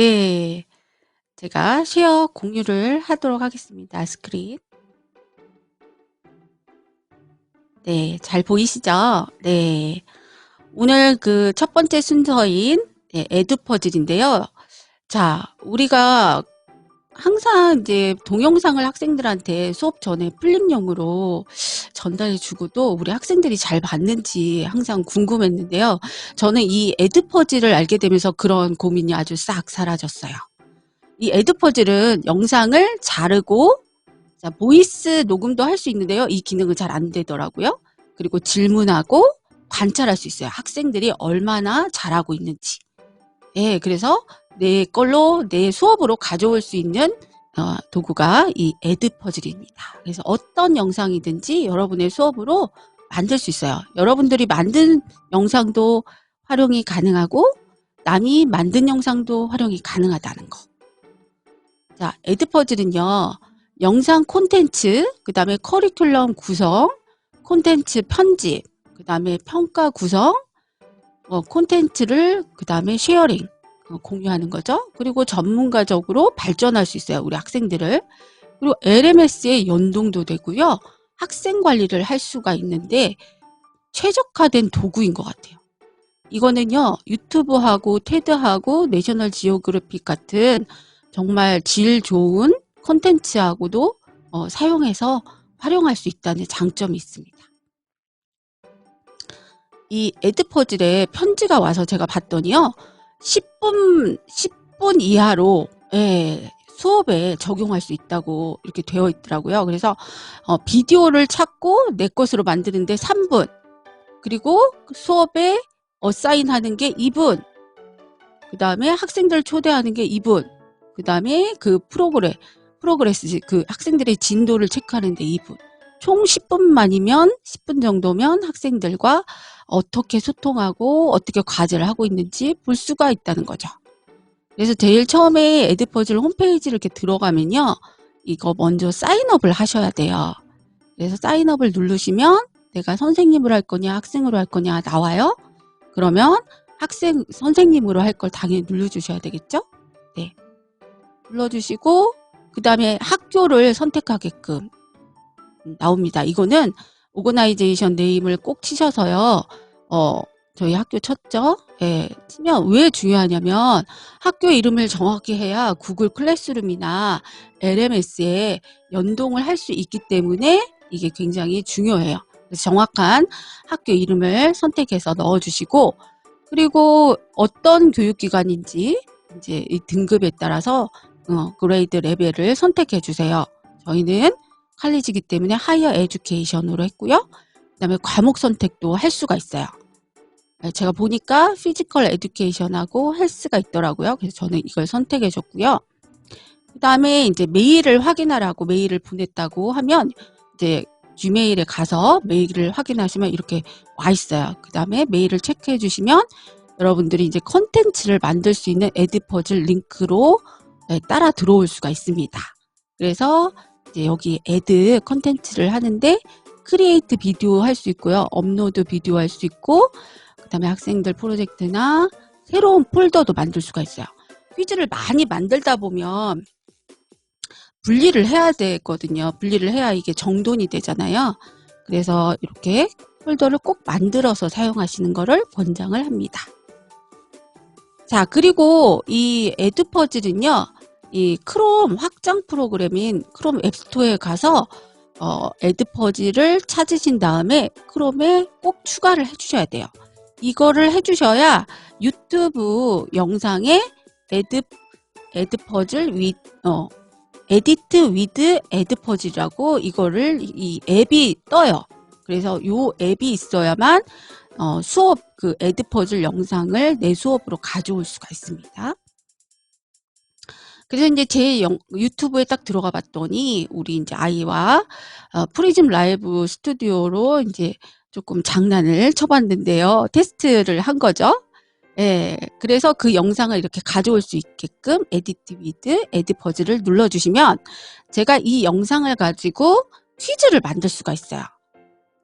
네. 제가 쉐어 공유를 하도록 하겠습니다. 스크린. 네, 잘 보이시죠? 네. 오늘 그 첫 번째 순서인 네, 에듀 퍼즐인데요. 자, 우리가 항상 이제 동영상을 학생들한테 수업 전에 풀림용으로 전달해 주고도 우리 학생들이 잘 봤는지 항상 궁금했는데요. 저는 이 에듀 퍼즐을 알게 되면서 그런 고민이 아주 싹 사라졌어요. 이 에듀 퍼즐은 영상을 자르고 자, 보이스 녹음도 할 수 있는데요. 이 기능은 잘 안 되더라고요. 그리고 질문하고 관찰할 수 있어요. 학생들이 얼마나 잘하고 있는지. 예, 그래서 내 걸로 내 수업으로 가져올 수 있는 어, 도구가 이 에드 퍼즐입니다. 그래서 어떤 영상이든지 여러분의 수업으로 만들 수 있어요. 여러분들이 만든 영상도 활용이 가능하고 남이 만든 영상도 활용이 가능하다는 거. 자, 에드 퍼즐은요. 영상 콘텐츠, 그 다음에 커리큘럼 구성, 콘텐츠 편집, 그 다음에 평가 구성, 어, 콘텐츠를 그 다음에 쉐어링, 어, 공유하는 거죠. 그리고 전문가적으로 발전할 수 있어요. 우리 학생들을. 그리고 LMS에 연동도 되고요. 학생 관리를 할 수가 있는데 최적화된 도구인 것 같아요. 이거는요. 유튜브하고 테드하고 내셔널 지오그래픽 같은 정말 질 좋은 콘텐츠하고도 어, 사용해서 활용할 수 있다는 장점이 있습니다. 이 에드퍼즐에 편지가 와서 제가 봤더니요. 10분, 10분 이하로, 예, 수업에 적용할 수 있다고 이렇게 되어 있더라고요. 그래서 어, 비디오를 찾고 내 것으로 만드는데 3분, 그리고 수업에 어사인하는 게 2분, 그 다음에 학생들 초대하는 게 2분, 그 다음에 그 프로그램, 프로그레스, 그 학생들의 진도를 체크하는 데 2분. 총 10분만이면 10분 정도면 학생들과 어떻게 소통하고 어떻게 과제를 하고 있는지 볼 수가 있다는 거죠. 그래서 제일 처음에 에드퍼즐 홈페이지를 이렇게 들어가면요. 이거 먼저 사인업을 하셔야 돼요. 그래서 사인업을 누르시면 내가 선생님으로 할 거냐 학생으로 할 거냐 나와요. 그러면 학생 선생님으로 할 걸 당연히 눌러주셔야 되겠죠? 네. 눌러주시고 그 다음에 학교를 선택하게끔 나옵니다. 이거는 오거나이제이션 네임을 꼭 치셔서요. 어, 저희 학교 쳤죠? 예, 치면 왜 중요하냐면 학교 이름을 정확히 해야 구글 클래스룸이나 LMS에 연동을 할 수 있기 때문에 이게 굉장히 중요해요. 그래서 정확한 학교 이름을 선택해서 넣어주시고 그리고 어떤 교육기관인지 이제 이 등급에 따라서 어, 그레이드 레벨을 선택해 주세요. 저희는 칼리지기 때문에 하이어 에듀케이션으로 했고요. 그 다음에 과목 선택도 할 수가 있어요. 네, 제가 보니까 피지컬 에듀케이션하고 헬스가 있더라고요. 그래서 저는 이걸 선택해 줬고요. 그 다음에 이제 메일을 확인하라고 메일을 보냈다고 하면 이제 Gmail에 가서 메일을 확인하시면 이렇게 와 있어요. 그 다음에 메일을 체크해 주시면 여러분들이 이제 컨텐츠를 만들 수 있는 에드퍼즐 링크로 네, 따라 들어올 수가 있습니다. 그래서 이제 여기 애드 컨텐츠를 하는데 크리에이트 비디오 할 수 있고요. 업로드 비디오 할 수 있고 그 다음에 학생들 프로젝트나 새로운 폴더도 만들 수가 있어요. 퀴즈를 많이 만들다 보면 분리를 해야 되거든요. 분리를 해야 이게 정돈이 되잖아요. 그래서 이렇게 폴더를 꼭 만들어서 사용하시는 것을 권장을 합니다. 자, 그리고 이 에드퍼즐은요. 이 크롬 확장 프로그램인 크롬 앱스토어에 가서 어, 에드퍼지를 찾으신 다음에 크롬에 꼭 추가를 해주셔야 돼요. 이거를 해주셔야 유튜브 영상에 에드 에드퍼즐 위 어, 에디트 위드 에드퍼즐이라고 이거를 이 앱이 떠요. 그래서 요 앱이 있어야만 어, 수업 그 에드퍼즐 영상을 내 수업으로 가져올 수가 있습니다. 그래서 이제 제 영, 유튜브에 딱 들어가 봤더니 우리 이제 아이와 어, 프리즘 라이브 스튜디오로 이제 조금 장난을 쳐봤는데요. 테스트를 한 거죠. 예, 그래서 그 영상을 이렇게 가져올 수 있게끔 에디트 위드 에디 퍼즐을 눌러주시면 제가 이 영상을 가지고 퀴즈를 만들 수가 있어요.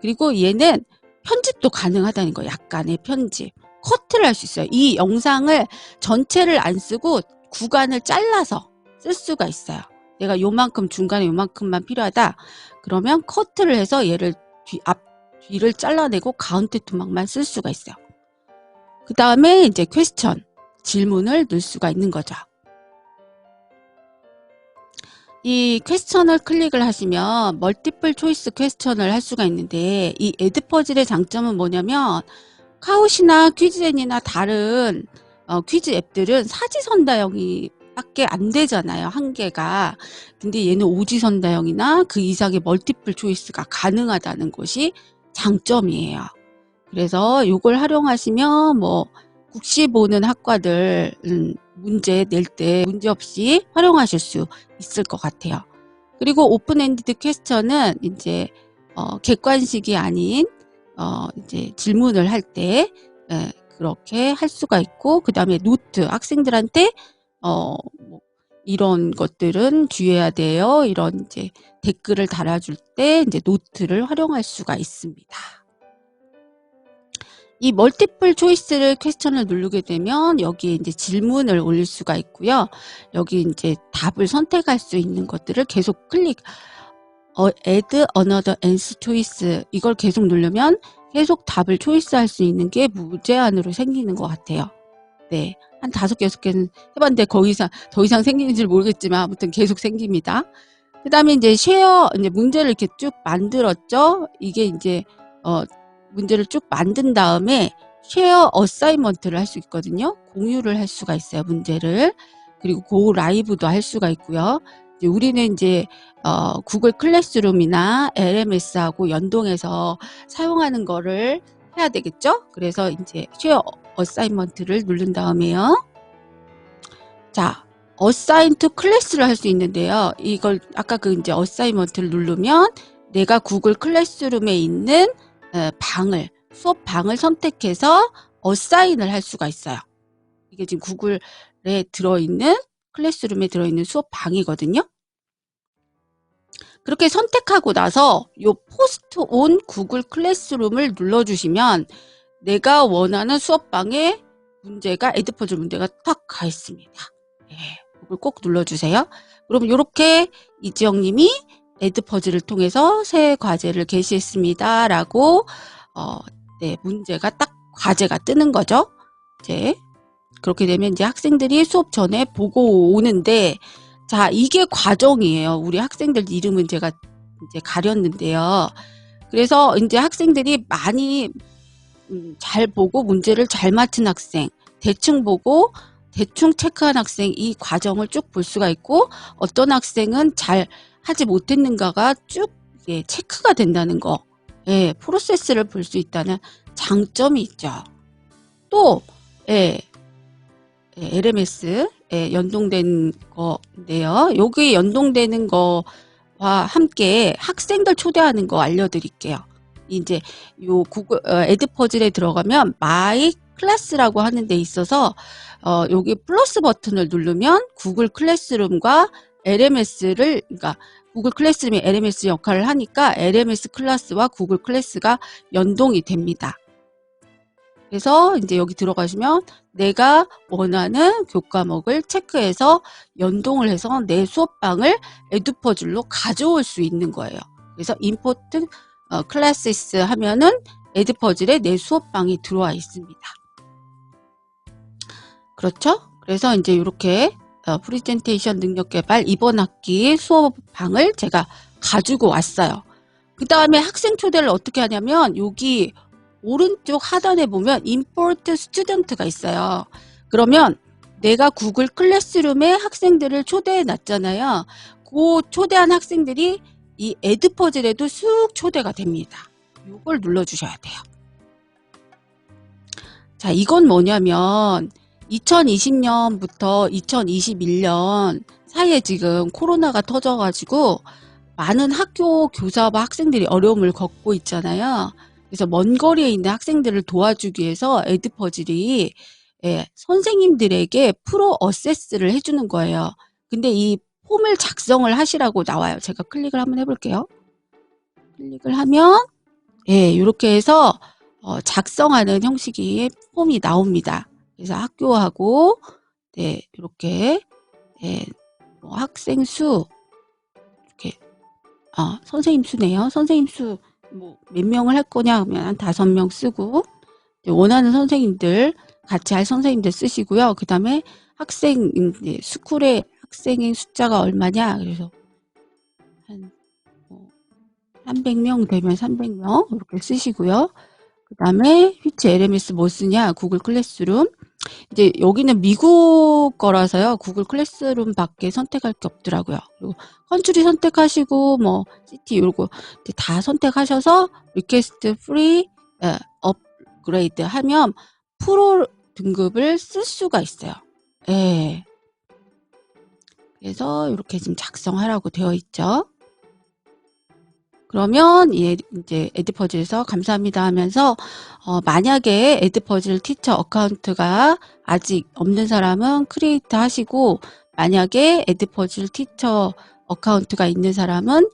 그리고 얘는 편집도 가능하다는 거 약간의 편집. 커트를 할 수 있어요. 이 영상을 전체를 안 쓰고 구간을 잘라서 쓸 수가 있어요. 내가 요만큼 중간에 요만큼만 필요하다. 그러면 커트를 해서 얘를 뒤, 앞, 뒤를 잘라내고 가운데 토막만 쓸 수가 있어요. 그 다음에 이제 퀘스천, 질문을 넣을 수가 있는 거죠. 이 퀘스천을 클릭을 하시면 멀티플 초이스 퀘스천을 할 수가 있는데 이 에드퍼즐의 장점은 뭐냐면 카웃이나 퀴즈젠이나 다른 어, 퀴즈 앱들은 사지선다형이 밖에 안 되잖아요. 한 개가. 근데 얘는 오지선다형이나 그 이상의 멀티플 초이스가 가능하다는 것이 장점이에요. 그래서 이걸 활용하시면 뭐 국시 보는 학과들 음, 문제 낼 때 문제없이 활용하실 수 있을 것 같아요. 그리고 오픈엔디드 퀘스천은 이제 어, 객관식이 아닌 어, 이제 질문을 할때 예, 그렇게 할 수가 있고 그 다음에 노트 학생들한테 어, 뭐 이런 것들은 주의해야 돼요. 이런 이제 댓글을 달아줄 때 이제 노트를 활용할 수가 있습니다. 이 멀티플 초이스를 퀘스천을 누르게 되면 여기에 이제 질문을 올릴 수가 있고요. 여기 이제 답을 선택할 수 있는 것들을 계속 클릭 어, add another answer choice 이걸 계속 누르면 계속 답을 초이스할 수 있는 게 무제한으로 생기는 것 같아요. 네. 한 다섯 개, 여섯 개는 해봤는데 거 이상, 더 이상 생기는지 모르겠지만 아무튼 계속 생깁니다. 그 다음에 이제 쉐어, 이제 문제를 이렇게 쭉 만들었죠? 이게 이제, 어, 문제를 쭉 만든 다음에 쉐어 어사이먼트를 할 수 있거든요. 공유를 할 수가 있어요. 문제를. 그리고 고 라이브도 할 수가 있고요. 이제 우리는 이제 어, 구글 클래스룸이나 LMS하고 연동해서 사용하는 거를 해야 되겠죠? 그래서 이제 쉐어 어사이먼트를 누른 다음에요. 자, 어사인 투 클래스를 할 수 있는데요. 이걸 아까 그 이제 어사이먼트를 누르면 내가 구글 클래스룸에 있는 방을 수업 방을 선택해서 어사인을 할 수가 있어요. 이게 지금 구글에 들어있는 클래스룸에 들어있는 수업 방이거든요. 그렇게 선택하고 나서 요 포스트 온 구글 클래스룸을 눌러주시면 내가 원하는 수업방에 문제가 에드퍼즐 문제가 딱가 있습니다. 네, 이걸 꼭 눌러주세요. 그럼 이렇게 이지영님이 에드퍼즐을 통해서 새 과제를 게시했습니다. 라고 어, 네, 문제가 딱 과제가 뜨는 거죠. 이제 그렇게 되면 이제 학생들이 수업 전에 보고 오는데 자 이게 과정이에요. 우리 학생들 이름은 제가 이제 가렸는데요. 그래서 이제 학생들이 많이 음, 잘 보고 문제를 잘 맞춘 학생, 대충 보고 대충 체크한 학생 이 과정을 쭉 볼 수가 있고 어떤 학생은 잘 하지 못했는가가 쭉 예, 체크가 된다는 거, 예, 프로세스를 볼 수 있다는 장점이 있죠. 또 예, 예, LMS 예, 연동된 거인데요. 여기 연동되는 거와 함께 학생들 초대하는 거 알려드릴게요. 이제 요 구글 어, 에드퍼즐에 들어가면 마이 클래스라고 하는 데 있어서 어, 여기 플러스 버튼을 누르면 구글 클래스룸과 LMS를 그러니까 구글 클래스룸이 LMS 역할을 하니까 LMS 클래스와 구글 클래스가 연동이 됩니다. 그래서 이제 여기 들어가시면 내가 원하는 교과목을 체크해서 연동을 해서 내 수업방을 에듀퍼즐로 가져올 수 있는 거예요. 그래서 임포트 어, 클래시스 하면은 에듀퍼즐에 내 수업방이 들어와 있습니다. 그렇죠? 그래서 이제 이렇게 어, 프리젠테이션 능력 개발 이번 학기 수업방을 제가 가지고 왔어요. 그 다음에 학생 초대를 어떻게 하냐면 여기 오른쪽 하단에 보면 import student가 있어요. 그러면 내가 구글 클래스룸에 학생들을 초대해 놨잖아요. 그 초대한 학생들이 이 에드 퍼즐에도 쑥 초대가 됩니다. 이걸 눌러주셔야 돼요. 자, 이건 뭐냐면 2020년부터 2021년 사이에 지금 코로나가 터져가지고 많은 학교 교사와 학생들이 어려움을 겪고 있잖아요. 그래서 먼 거리에 있는 학생들을 도와주기 위해서 에드퍼즐이 예, 선생님들에게 프로 어세스를 해주는 거예요. 근데 이 폼을 작성을 하시라고 나와요. 제가 클릭을 한번 해볼게요. 클릭을 하면 예, 이렇게 해서 어, 작성하는 형식의 폼이 나옵니다. 그래서 학교하고 네, 이렇게 예, 뭐 학생 수 이렇게 아 선생님 수네요. 선생님 수 뭐 몇 명을 할 거냐 하면 한 다섯 명 쓰고 원하는 선생님들 같이 할 선생님들 쓰시고요. 그 다음에 학생 스쿨의 학생의 숫자가 얼마냐 그래서 한 뭐, 300명 되면 300명 이렇게 쓰시고요. 그 다음에 휘치 LMS 뭐 쓰냐? 구글 클래스룸. 이제 여기는 미국 거라서요. 구글 클래스룸 밖에 선택할 게 없더라고요. 그리고 컨트리 선택하시고 뭐 시티 이러고 다 선택하셔서 리퀘스트 프리 업그레이드 하면 프로 등급을 쓸 수가 있어요. 예. 그래서 이렇게 지금 작성하라고 되어 있죠 그러면 예, 이제 에드퍼즐에서 감사합니다 하면서 어, 만약에 에드퍼즐 티처 어카운트가 아직 없는 사람은 크리에이트 하시고 만약에 에드퍼즐 티처 어카운트가 있는 사람은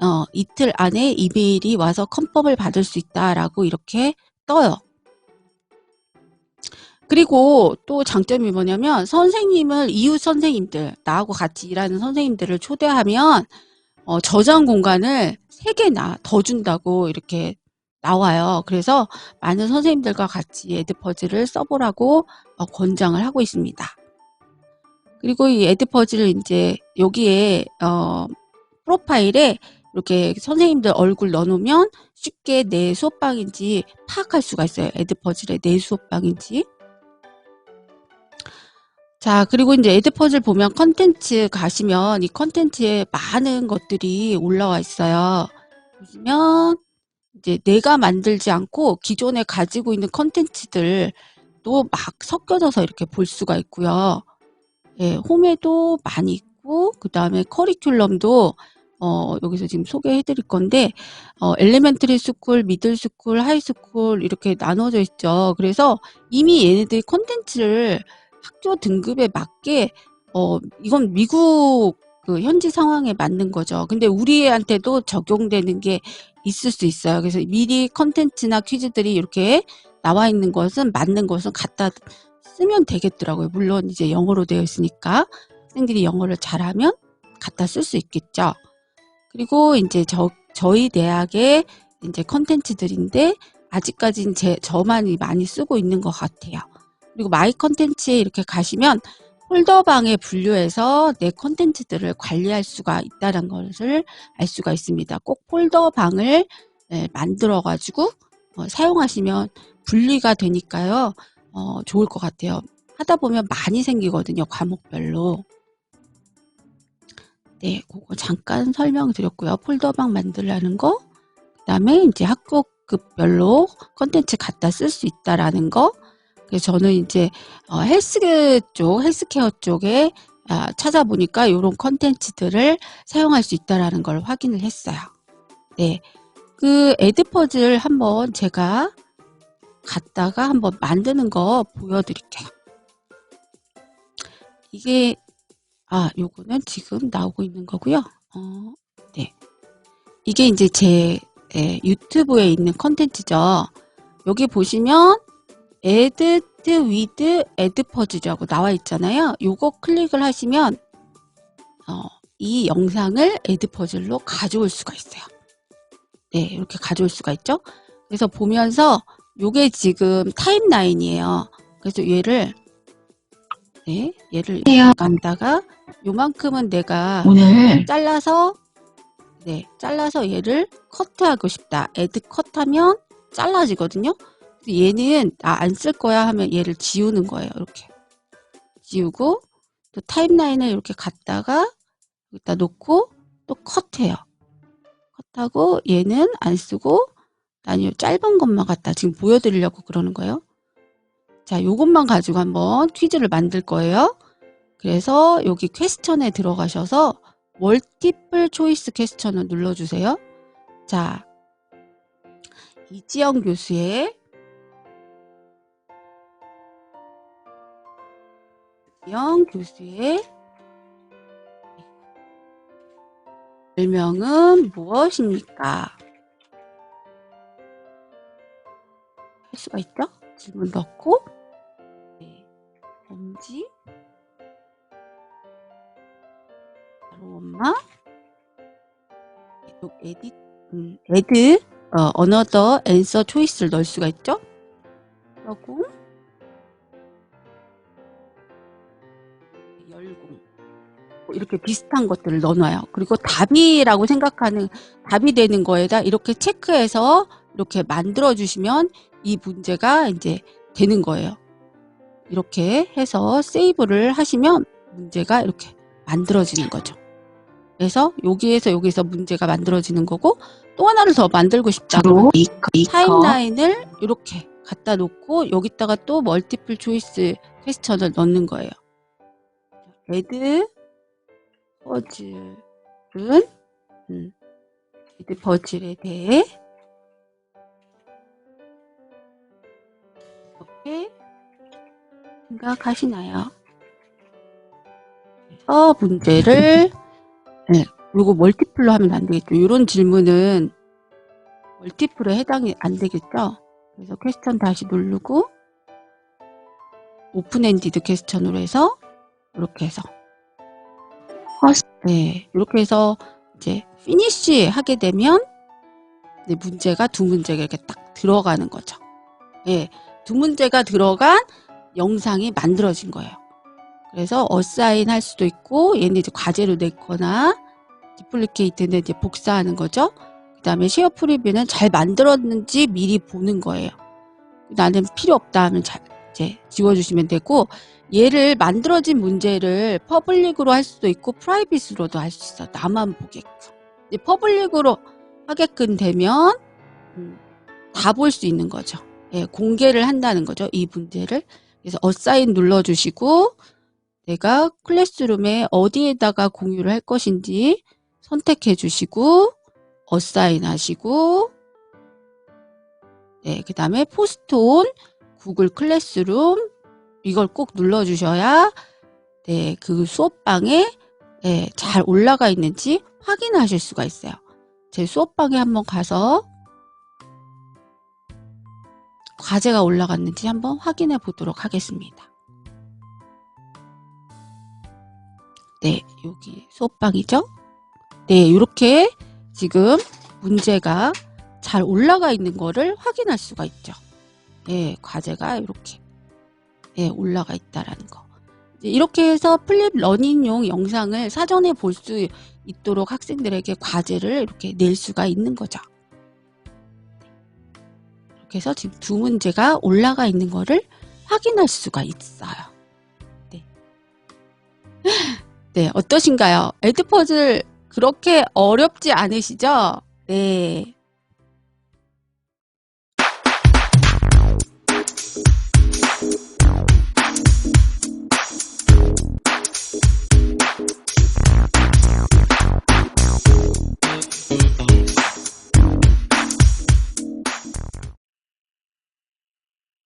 어, 이틀 안에 이메일이 와서 컨펌을 받을 수 있다라고 이렇게 떠요. 그리고 또 장점이 뭐냐면 선생님을 이웃 선생님들 나하고 같이 일하는 선생님들을 초대하면 어, 저장 공간을 3개나 더 준다고 이렇게 나와요. 그래서 많은 선생님들과 같이 에드퍼즐을 써보라고 어, 권장을 하고 있습니다. 그리고 이 에드퍼즐을 이제 여기에 어, 프로파일에 이렇게 선생님들 얼굴 넣어놓으면 쉽게 내 수업방인지 파악할 수가 있어요. 에드퍼즐의 내 수업방인지. 자 그리고 이제 에드퍼즐 보면 컨텐츠 가시면 이 컨텐츠에 많은 것들이 올라와 있어요. 보시면 이제 내가 만들지 않고 기존에 가지고 있는 컨텐츠들도 막 섞여져서 이렇게 볼 수가 있고요. 예, 홈에도 많이 있고 그 다음에 커리큘럼도 어, 여기서 지금 소개해 드릴 건데 어, 엘레멘트리 스쿨, 미들 스쿨, 하이 스쿨 이렇게 나눠져 있죠. 그래서 이미 얘네들이 컨텐츠를 학교 등급에 맞게 어 이건 미국 그 현지 상황에 맞는 거죠. 근데 우리한테도 적용되는 게 있을 수 있어요. 그래서 미리 컨텐츠나 퀴즈들이 이렇게 나와 있는 것은 맞는 것은 갖다 쓰면 되겠더라고요. 물론 이제 영어로 되어 있으니까 학생들이 영어를 잘하면 갖다 쓸 수 있겠죠. 그리고 이제 저, 저희 대학의 이제 컨텐츠들인데 아직까지는 제, 저만이 많이 쓰고 있는 것 같아요. 그리고 마이 컨텐츠에 이렇게 가시면 폴더방에 분류해서 내 컨텐츠들을 관리할 수가 있다는 것을 알 수가 있습니다. 꼭 폴더방을 네, 만들어 가지고 어, 사용하시면 분리가 되니까요. 어, 좋을 것 같아요. 하다 보면 많이 생기거든요. 과목별로. 네, 그거 잠깐 설명드렸고요. 폴더방 만들라는 거. 그 다음에 이제 학교급별로 컨텐츠 갖다 쓸 수 있다라는 거. 그래서 저는 이제 어, 헬스 쪽, 헬스케어 쪽에 아, 찾아보니까 이런 컨텐츠들을 사용할 수 있다라는 걸 확인을 했어요. 네, 그 에드퍼즐 한번 제가 갖다가 한번 만드는 거 보여드릴게요. 이게 아 요거는 지금 나오고 있는 거고요. 어, 네, 이게 이제 제 예, 유튜브에 있는 컨텐츠죠. 여기 보시면 edit with ed퍼즈라고 나와 있잖아요. 요거 클릭을 하시면 어, 이 영상을 에드퍼즐로 가져올 수가 있어요. 네, 이렇게 가져올 수가 있죠. 그래서 보면서 요게 지금 타임라인이에요. 그래서 얘를 네, 얘를 간다가 요만큼은 내가 오늘 잘라서 네, 잘라서 얘를 커트하고 싶다. 에드 컷하면 잘라지거든요. 얘는 아, 안 쓸 거야 하면 얘를 지우는 거예요. 이렇게 지우고 또 타임라인을 이렇게 갖다가 여기다 놓고 또 컷해요. 컷하고 얘는 안 쓰고 아니요 짧은 것만 갖다 지금 보여드리려고 그러는 거예요. 자 요것만 가지고 한번 퀴즈를 만들 거예요. 그래서 여기 퀘스천에 들어가셔서 멀티플 초이스 퀘스천을 눌러주세요. 자 이지영 교수의 이영 교수의 별명은 무엇입니까? 할 수가 있죠? 질문 넣고 네. 엄지 바로 엄마 에디 음, 에드 어, 언어더 앤서 초이스를 넣을 수가 있죠? 그리고 이렇게 비슷한 것들을 넣어놔요. 그리고 답이라고 생각하는, 답이 되는 거에다 이렇게 체크해서 이렇게 만들어 주시면 이 문제가 이제 되는 거예요. 이렇게 해서 세이브를 하시면 문제가 이렇게 만들어지는 거죠. 그래서 여기에서 여기서 문제가 만들어지는 거고 또 하나를 더 만들고 싶다. 주로 이커 이커 타임라인을 이렇게 갖다 놓고 여기다가 또 멀티플 초이스 퀘스천을 넣는 거예요. 레드 퍼즐은 음, 레드 퍼즐에 대해 어떻게 생각하시나요? 그래서 문제를 네, 요거 멀티플로 하면 안 되겠죠. 이런 질문은 멀티플에 해당이 안 되겠죠. 그래서 퀘스천 다시 누르고 오픈 엔디드 퀘스천으로 해서 이렇게 해서 네 이렇게 해서 이제 피니쉬 하게 되면 이제 문제가 두 문제가 이렇게 딱 들어가는 거죠. 예, 두 문제가 들어간 영상이 만들어진 거예요. 그래서 어사인 할 수도 있고 얘는 이제 과제로 냈거나 디플리케이트는 이제 복사하는 거죠. 그 다음에 쉐어 프리뷰는 잘 만들었는지 미리 보는 거예요. 나는 필요 없다 하면 잘 이제 지워주시면 되고 얘를 만들어진 문제를 퍼블릭으로 할 수도 있고 프라이빗으로도 할 수 있어. 나만 보게끔. 퍼블릭으로 하게끔 되면 음, 다볼 수 있는 거죠. 예, 공개를 한다는 거죠. 이 문제를. 그래서 어사인 눌러주시고 내가 클래스룸에 어디에다가 공유를 할 것인지 선택해 주시고 어사인 하시고 네, 그 다음에 포스트온 구글 클래스룸 이걸 꼭 눌러 주셔야 네, 그 수업방에 네, 잘 올라가 있는지 확인하실 수가 있어요. 제 수업방에 한번 가서 과제가 올라갔는지 한번 확인해 보도록 하겠습니다. 네, 여기 수업방이죠? 네, 이렇게 지금 문제가 잘 올라가 있는 거를 확인할 수가 있죠. 네, 과제가 이렇게 네, 올라가 있다라는 거. 이렇게 해서 플립 러닝용 영상을 사전에 볼 수 있도록 학생들에게 과제를 이렇게 낼 수가 있는 거죠. 이렇게 해서 지금 두 문제가 올라가 있는 거를 확인할 수가 있어요. 네. 네, 어떠신가요? 에드퍼즐 그렇게 어렵지 않으시죠? 네.